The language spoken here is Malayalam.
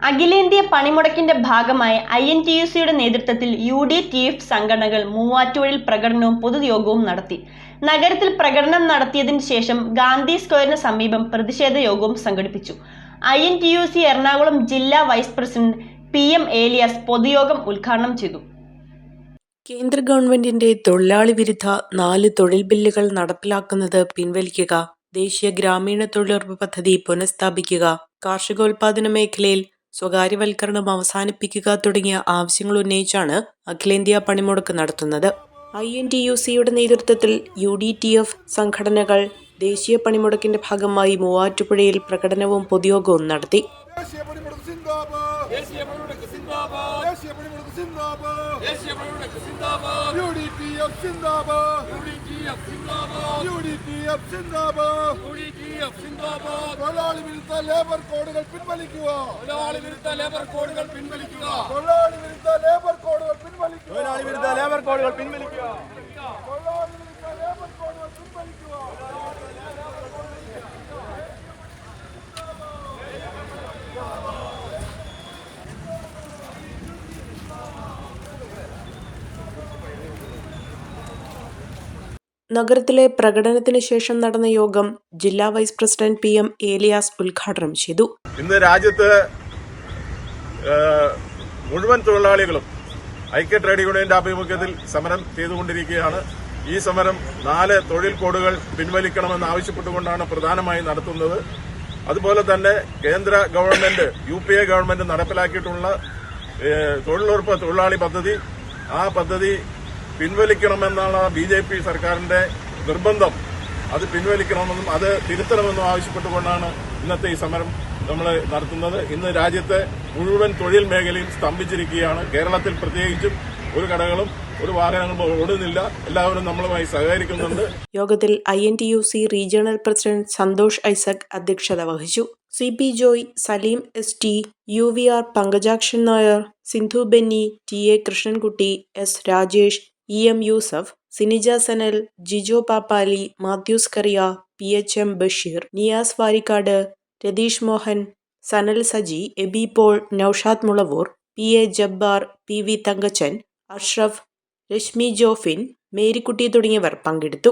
അഖിലേന്ത്യാ പണിമുടക്കിന്റെ ഭാഗമായി ഐ എൻ ടി യു സിയുടെ നേതൃത്വത്തിൽ യു ഡി ടി എഫ് സംഘടനകൾ മൂവാറ്റുപുഴയിൽ പ്രകടനവും പൊതുയോഗവും നടത്തി. നഗരത്തിൽ പ്രകടനം നടത്തിയതിന് ശേഷം ഗാന്ധി സ്ക്വയറിന് സമീപം പ്രതിഷേധ യോഗവും സംഘടിപ്പിച്ചു. I N T U C Ernakulam ജില്ലാ vice president P M Elias പൊതുയോഗം ഉദ്ഘാടനം ചെയ്തു. കേന്ദ്ര ഗവൺമെന്റിന്റെ തൊഴിലാളി വിരുദ്ധ നാല് തൊഴിൽ ബില്ലുകൾ നടപ്പിലാക്കുന്നത് പിൻവലിക്കുക ദേശീയ ഗ്രാമീണ തൊഴിലുറപ്പ് പദ്ധതി പുനഃസ്ഥാപിക്കുക കാർഷികോൽപാദന മേഖലയിൽ സ്വകാര്യവൽക്കരണം അവസാനിപ്പിക്കുക തുടങ്ങിയ ആവശ്യങ്ങൾ ഉന്നയിച്ചാണ് അഖിലേന്ത്യാ പണിമുടക്ക് നടത്തുന്നത്. ഐ എൻ ടി യു സിയുടെ നേതൃത്വത്തിൽ യു ഡി ടി എഫ് സംഘടനകൾ ദേശീയ പണിമുടക്കിന്റെ ഭാഗമായി മൂവാറ്റുപുഴയിൽ പ്രകടനവും പൊതുയോഗവും നടത്തി. U D T F F സിന്ദാബാദ് തൊഴിലാളി വിരുദ്ധ ലേബർ കോഡുകൾ പിൻവലിക്കുക. തൊഴിലാളി വിരുദ്ധ ലേബർ കോഡുകൾ പിൻവലിക്കുക. തൊഴിലാളി വിരുദ്ധ ലേബർ കോഡുകൾ പിൻവലിക്കുക. തൊഴിലാളി വിരുദ്ധ ലേബർ കോഡുകൾ പിൻവലിക്കുക തൊഴിലാളി വിരുദ്ധ ലേബർ കോഡുകൾ പിൻവലിക്കുക നഗരത്തിലെ പ്രകടനത്തിന് ശേഷം നടന്ന യോഗം ജില്ലാ vice president P M Elias ഉദ്ഘാടനം ചെയ്തു. ഇന്ന് രാജ്യത്ത് മുഴുവൻ തൊഴിലാളികളും ഐക്യ ട്രേഡ് യൂണിയന്റെ ആഭിമുഖ്യത്തിൽ സമരം ചെയ്തുകൊണ്ടിരിക്കുകയാണ്. ഈ സമരം നാല് തൊഴിൽ കോഡുകൾ പിൻവലിക്കണമെന്ന് ആവശ്യപ്പെട്ടുകൊണ്ടാണ് പ്രധാനമായും നടത്തുന്നത്. അതുപോലെ തന്നെ കേന്ദ്ര government U P A government നടപ്പിലാക്കിയിട്ടുള്ള തൊഴിലുറപ്പ് തൊഴിലാളി പദ്ധതി ആ പദ്ധതി പിൻവലിക്കണമെന്നാണ് ബി ജെ പി സർക്കാരിന്റെ നിർബന്ധം. അത് പിൻവലിക്കണമെന്നും അത് തിരുത്തണമെന്നും ആവശ്യപ്പെട്ടുകൊണ്ടാണ് ഇന്നത്തെ ഈ സമരം നമ്മൾ നടത്തുന്നത്. ഇന്ന് രാജ്യത്തെ മുഴുവൻ തൊഴിൽ മേഖലയും സ്തംഭിച്ചിരിക്കുകയാണ്. കേരളത്തിൽ പ്രത്യേകിച്ചും ഒരു കടകളും ഒരു വാഹനങ്ങളും ഓടുന്നില്ല. എല്ലാവരും നമ്മളുമായി സഹകരിക്കുന്നുണ്ട്. യോഗത്തിൽ I N T U C regional president Santhosh Isaac അധ്യക്ഷത വഹിച്ചു. C P Joy Saleem S T U V R Pankajakshan Nair Sindhu Benny T A Krishnankutty S Rajesh E. M. Yusuf Sinija Sanal Jijo Pappali Mathews Kariya P. H. M. Basheer Niyas Varikkad Ratheesh Mohan Sanal Saji Aby Paul Noushad Mulavoor P. A. Jabbar P. V. Thankachan Ashraf Reshmi Jofin Marykutty തുടങ്ങിയവർ പങ്കെടുത്തു.